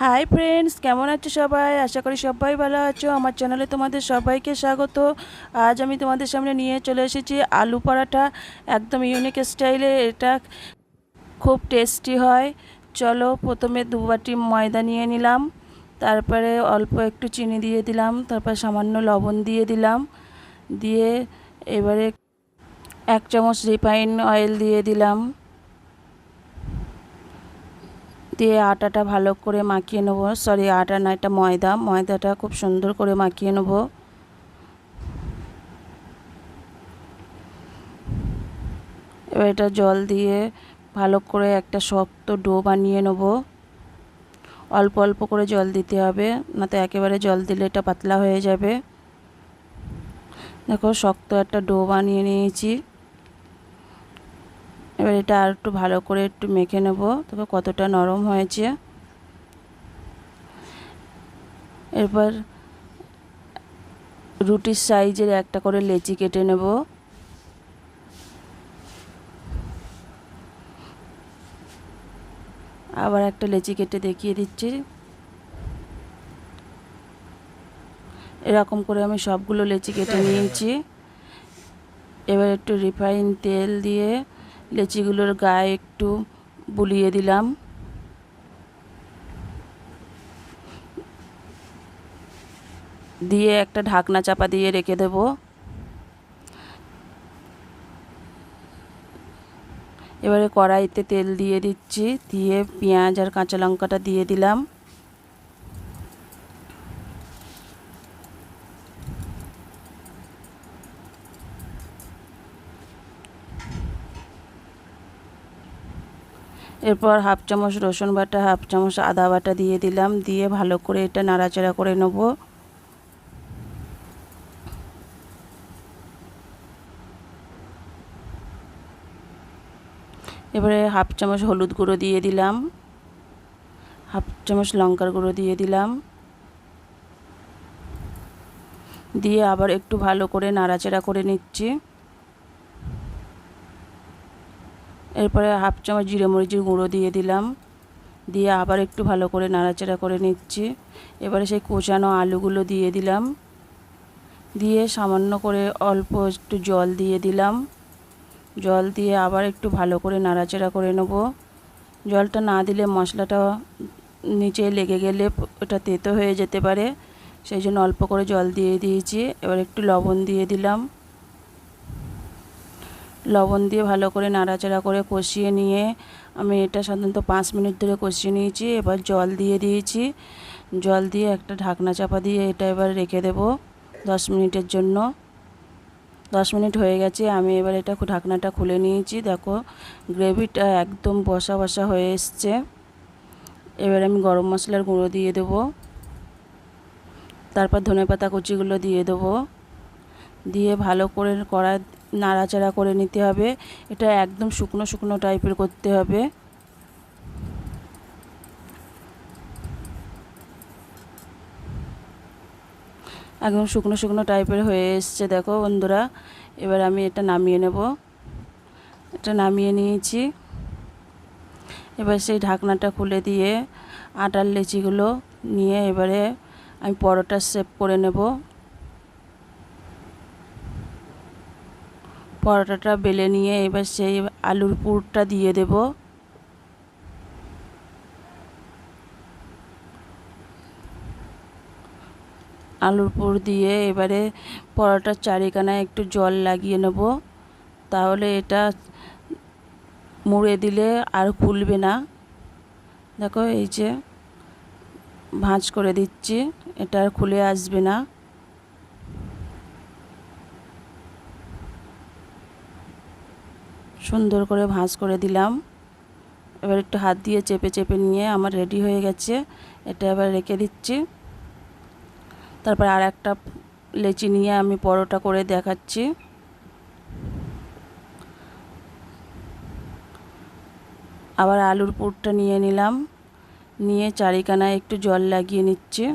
Hi friends কেমন আছো সবাই? আশা করি সবাই ভালো আছো। আমার চ্যানেলে তোমাদের সবাইকে স্বাগত। আজ আমি তোমাদের সামনে নিয়ে চলে এসেছি আলু পরাঠা একদম ইউনিক স্টাইলে এটা খুব টেস্টি হয়। চলো প্রথমে দু বাটি ময়দা নিয়ে নিলাম। তারপরে অল্প একটু চিনি দিয়ে দিলাম। তারপর সামান্য লবণ দিয়ে দিলাম। দিয়ে এবারে এক চামচ রিফাইন অয়েল দিয়ে দিলাম। দিয়ে আটাটা ভালো করে মাখিয়ে নেব। সরি আটা না, এটা ময়দা। ময়দাটা খুব সুন্দর করে মাখিয়ে নেব। এবার এটা জল দিয়ে ভালো করে একটা শক্ত ডো বানিয়ে নেব। অল্প অল্প করে জল দিতে হবে, না তো একেবারে জল দিলে এটা পাতলা হয়ে যাবে। দেখো, শক্ত একটা ডো বানিয়ে নিয়েছি। এবার এটা আর একটু ভালো করে একটু মেখে নেব। তবে কতটা নরম হয়েছে। এরপর রুটির সাইজের একটা করে লেচি কেটে নেব। আবার একটা লেচি কেটে দেখিয়ে দিচ্ছি। এরকম করে আমি সবগুলো লেচি কেটে নিয়েছি। এবার একটু রিফাইন তেল দিয়ে লেচিগুলোর গায়ে একটু বুলিয়ে দিলাম। দিয়ে একটা ঢাকনা চাপা দিয়ে রেখে দেব। এবারে কড়াইতে তেল দিয়ে দিচ্ছি, দিয়ে পেঁয়াজ আর কাঁচা লঙ্কাটা দিয়ে দিলাম। এরপর হাফ চামচ রসুন বাটা, হাফ চামচ আদা বাটা দিয়ে দিলাম। দিয়ে ভালো করে এটা নাড়াচাড়া করে নেব। এবারে হাফ চামচ হলুদ গুঁড়ো দিয়ে দিলাম। হাফ চামচ লঙ্কার গুঁড়ো দিয়ে দিলাম। দিয়ে আবার একটু ভালো করে নাড়াচাড়া করে নিচ্ছি। এরপরে হাফ চামচ জিরে মরিচের গুঁড়ো দিয়ে দিলাম। দিয়ে আবার একটু ভালো করে নাড়াচাড়া করে নিচ্ছি। এবারে সেই কোচানো আলুগুলো দিয়ে দিলাম। দিয়ে সামান্য করে অল্প একটু জল দিয়ে দিলাম। জল দিয়ে আবার একটু ভালো করে নাড়াচাড়া করে নেব। জলটা না দিলে মশলাটা নিচে লেগে গেলে ওটা তেতো হয়ে যেতে পারে। সেই জন্য অল্প করে জল দিয়ে দিয়েছি। এবার একটু লবণ দিয়ে দিলাম। লবণ দিয়ে ভালো করে নাড়াচাড়া করে কষিয়ে নিয়ে আমি এটা সাধারণত পাঁচ মিনিট ধরে কষিয়ে নিয়েছি, এবার জল দিয়ে দিয়েছি। জল দিয়ে একটা ঢাকনা চাপা দিয়ে এটা এবার রেখে দেব দশ মিনিটের জন্য। দশ মিনিট হয়ে গেছে, আমি এবার এটা ঢাকনাটা খুলে নিয়েছি। দেখো, গ্রেভিটা একদম বসা বসা হয়ে এসছে। এবার আমি গরম মশলার গুঁড়ো দিয়ে দেব। তারপর ধনেপাতা কুচিগুলো দিয়ে দেবো। দিয়ে ভালো করে কড়া নাড়াচাড়া করে নিতে হবে। এটা একদম শুকনো শুকনো টাইপের করতে হবে। একদম শুকনো শুকনো টাইপের হয়ে এসছে, দেখো বন্ধুরা। এবার আমি এটা নামিয়ে নেব। এটা নামিয়ে নিয়েছি। এবার সেই ঢাকনাটা খুলে দিয়ে আটার লেচিগুলো নিয়ে এবারে আমি পরোটা শেপ করে নেব। পরোটাটা বেলে নিয়ে এবার সেই আলুর পুরটা দিয়ে দেব। আলুর পুর দিয়ে এবারে পরোটার চারিখানায় একটু জল লাগিয়ে নেব। তাহলে এটা মুড়ে দিলে আর খুলবে না। দেখো এই যে ভাঁজ করে দিচ্ছি, এটা আর খুলে আসবে না। সুন্দর করে ভাঁজ করে দিলাম। এবার একটু হাত দিয়ে চেপে চেপে নিয়ে আমার রেডি হয়ে গেছে। এটা এবার রেখে দিচ্ছি। তারপর আর একটা লেচি নিয়ে আমি পরোটা করে দেখাচ্ছি। আবার আলুর পুরটা নিয়ে নিলাম। নিয়ে চারিকানায় একটু জল লাগিয়ে নিচ্ছে।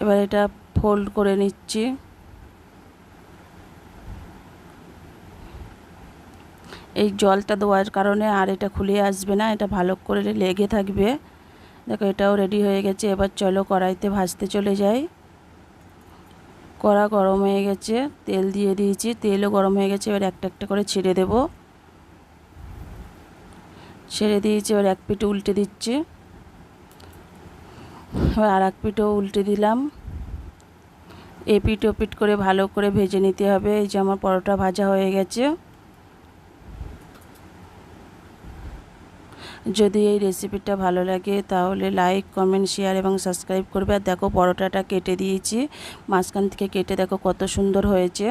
এবার এটা ফোল্ড করে নিচ্ছি। এই জলটা দেওয়ার কারণে আর এটা খুলে আসবে না, এটা ভালো করে লেগে থাকবে। দেখো, এটাও রেডি হয়ে গেছে। এবার চলো কড়াইতে ভাজতে চলে যাই। কড়া গরম হয়ে গেছে, তেল দিয়ে দিয়েছি। তেলও গরম হয়ে গেছে, এবার একটা একটা করে ছেড়ে দেব। ছেড়ে দিয়েছি, এবার এক পিঠ উল্টে দিচ্ছি। এবার আর এক পিঠও উল্টে দিলাম। এ পিঠ ও পিঠ করে ভালো করে ভেজে নিতে হবে। এই যে আমার পরোটা ভাজা হয়ে গেছে। যদি এই রেসিপিটা ভালো লাগে, তাহলে লাইক কমেন্ট শেয়ার এবং সাবস্ক্রাইব করবে। আর দেখো, পরোটাটা কেটে দিয়েছি। মাঝখান থেকে কেটে দেখো কত সুন্দর হয়েছে।